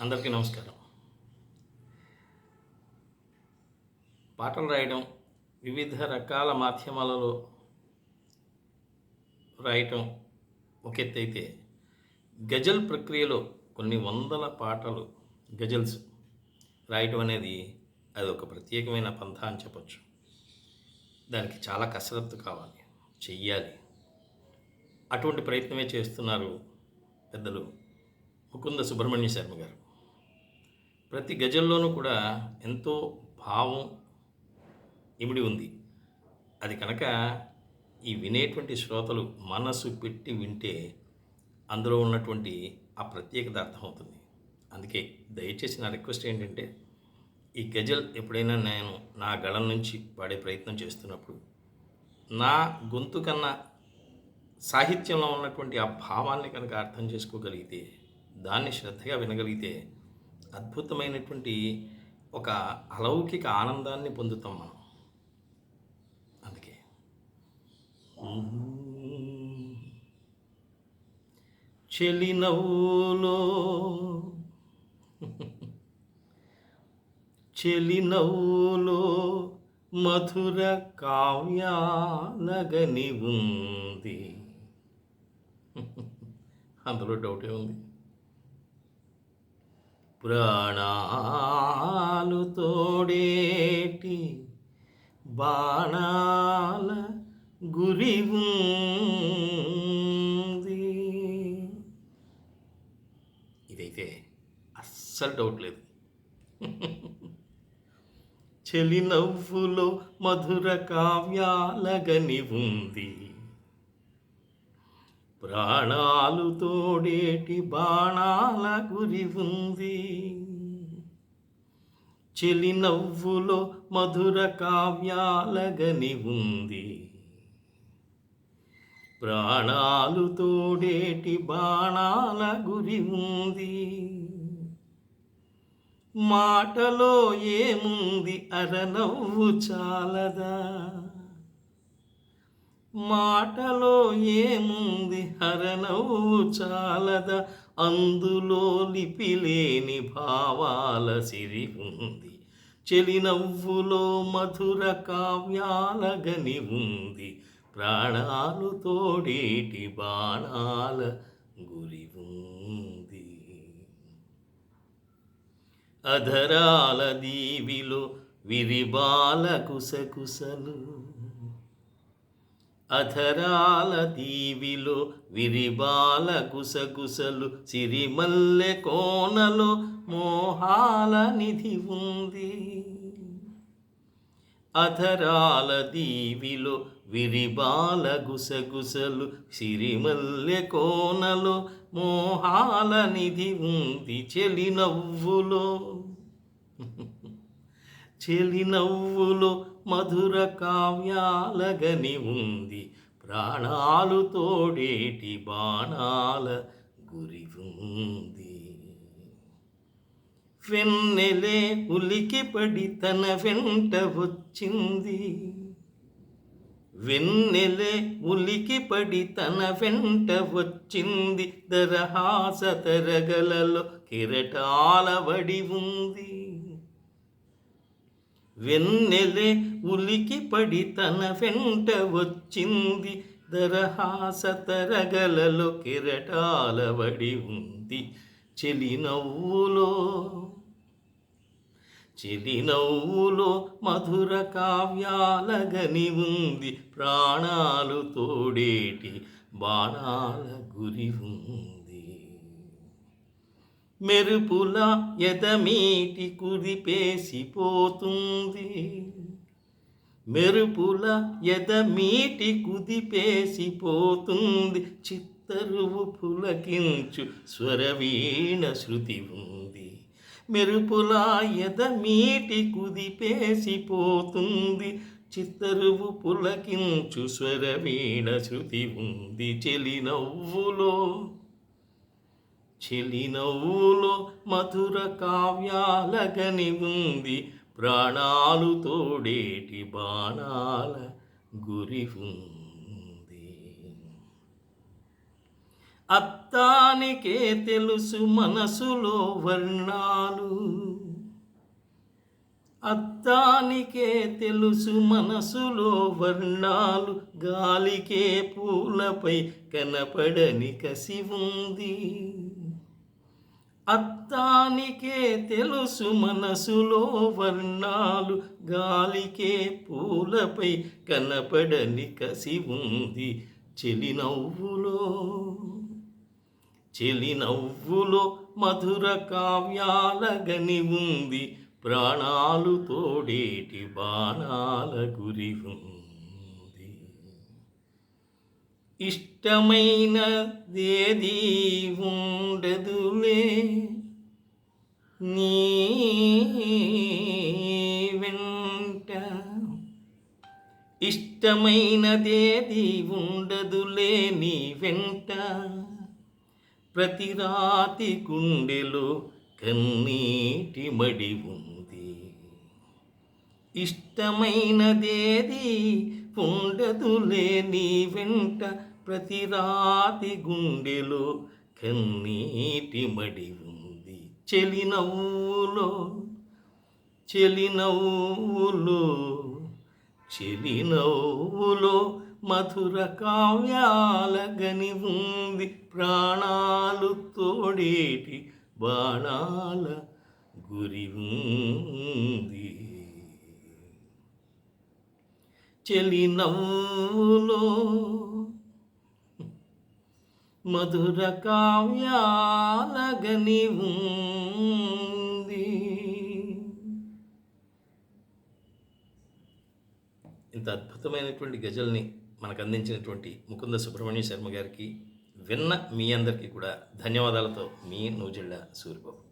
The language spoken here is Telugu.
అందరికీ నమస్కారం. పాటలు రాయడం వివిధ రకాల మాధ్యమాలలో రాయటం ఒక ఎత్తు అయితే గజల్ ప్రక్రియలో కొన్ని వందల పాటలు గజల్స్ రాయటం అనేది అది ఒక ప్రత్యేకమైన పంథ అని చెప్పచ్చు. దానికి చాలా కసరత్తు కావాలి చెయ్యాలి. అటువంటి ప్రయత్నమే చేస్తున్నారు పెద్దలు ముకుంద సుబ్రహ్మణ్య శర్మ గారు. ప్రతి గజల్లోనూ కూడా ఎంతో భావం ఇమిడి ఉంది. అది కనుక ఈ వినేటువంటి శ్రోతలు మనసు పెట్టి వింటే అందులో ఉన్నటువంటి ఆ ప్రత్యేకత అర్థమవుతుంది. అందుకే దయచేసి నా రిక్వెస్ట్ ఏంటంటే ఈ గజల్ ఎప్పుడైనా నేను నా గళం నుంచి పాడే ప్రయత్నం చేస్తున్నప్పుడు నా గొంతు కన్నా సాహిత్యంలో ఉన్నటువంటి ఆ భావాన్ని కనుక అర్థం చేసుకోగలిగితే దాన్ని శ్రద్ధగా వినగలిగితే అద్భుతమైనటువంటి ఒక అలౌకిక ఆనందాన్ని పొందుతాం మనం. అందుకే. చెలి నవ్వులో చెలి నవ్వులో మధుర కావ్యానగని ఉంది. అందులో డౌటే ఉంది? ప్రాణాలు తోడేటి బాణాల గురి ఉంది. ఇదైతే అస్సలు డౌట్ లేదు. చెలి నవ్వులో మధుర కావ్యాలగని ఉంది. ప్రాణాలు తోడేటి బాణాల గురి ఉంది. చెలి నవ్వులో మధుర కావ్యాలగని ఉంది. ప్రాణాలు తోడేటి బాణాల గురి ఉంది. మాటలో ఏముంది? అరనవ్వు చాలదా? మాటలో ఏం హరణవు చాలద అందులో లిపిలేని భావాల సిరి ఉంది. చెలి నవ్వులో మధుర కావ్యాల గని ఉంది. ప్రాణాలు తోడేటి బాణాల గురి ఉంది. అధరాల దీవిలో విరిబాల కుసకుసలు అధరాల దీవిలో విరిబాల గుసగుసలు సిరిమల్లె కోనలో మోహాల నిధి ఉంది. అధరాల దీవిలో విరిబాల గుసగుసలు సిరిమల్లె కోనలో మోహాల నిధి ఉంది. చెలి నవ్వులో చెలి నవ్వులో మధుర కావ్యాలగని ఉంది. ప్రాణాలు తోడేటి బాణాల గురి ఉంది. వెన్నెలే ఉలికి పడి తన వెంట వచ్చింది. వెన్నెలే ఉలికి పడి తన వెంట వచ్చింది. దరహాస తరగలలో కిరటాల వడి ఉంది. వెన్నెలే ఉలికి పడి తన వెంట వచ్చింది. దరహాస తరగలలో కిరటాల వడి ఉంది. చెలినవ్వులో చెలినవ్వులో మధుర కావ్యాలగని ఉంది. ప్రాణాలు తోడేటి బాణాల గురి ఉంది. మెరుపుల ఎదమీటి కుదిపేసిపోతుంది. మెరుపుల ఎదమీటి కుదిపేసిపోతుంది. చిత్తరువు పులకించు స్వరవీణ శృతి ఉంది. మెరుపుల ఎదమీటి కుదిపేసిపోతుంది. చిత్తరువు పులకించు స్వరవీణ శృతి ఉంది. చెలి నవ్వులో చెలి నవ్వులో మధుర కావ్యాలగని ఉంది. ప్రాణాలు తోడేటి బాణాల గురి ఉంది. అత్తానికే తెలుసు మనసులో వర్ణాలు. అత్తానికే తెలుసు మనసులో వర్ణాలు. గాలికే పూలపై కనపడని కసి ఉంది. అత్తానికే తెలుసు మనసులో వర్ణాలు గాలికే పూలపై కనపడని కసి ఉంది చెలి నవ్వులో. చెలి నవ్వులో మధుర కావ్యాలగని ఉంది ప్రాణాలు తోడేటి బాణాల గురి ఉంది. ఇష్టమైనదేది ఉండదులే? నీ వెంట ఇష్టమైనదేది ఉండదులే నీ వెంట ప్రతి రాతి గుండెలో కన్నీటి మడి ఉంది. ఇష్టమైనదేది ఉండదులే నీ వెంట ప్రతి రాతి గుండెలో కన్నీటి మడి ఉంది. చెలిన ఊలో చెలి నవ్వులో చెలి నవ్వులో మధుర ఉంది. ప్రాణాలు తోడేటి బాణాల గురి ఉంది. చెలి నవ్వులో మధుర కావ్యాలగని ఉంది. ఇంత అద్భుతమైనటువంటి గజల్ని మనకు అందించినటువంటి ముకుంద సుబ్రహ్మణ్య శర్మ గారికి విన్న మీ అందరికీ కూడా ధన్యవాదాలతో మీ నూజిళ్ళ సూర్యబాబు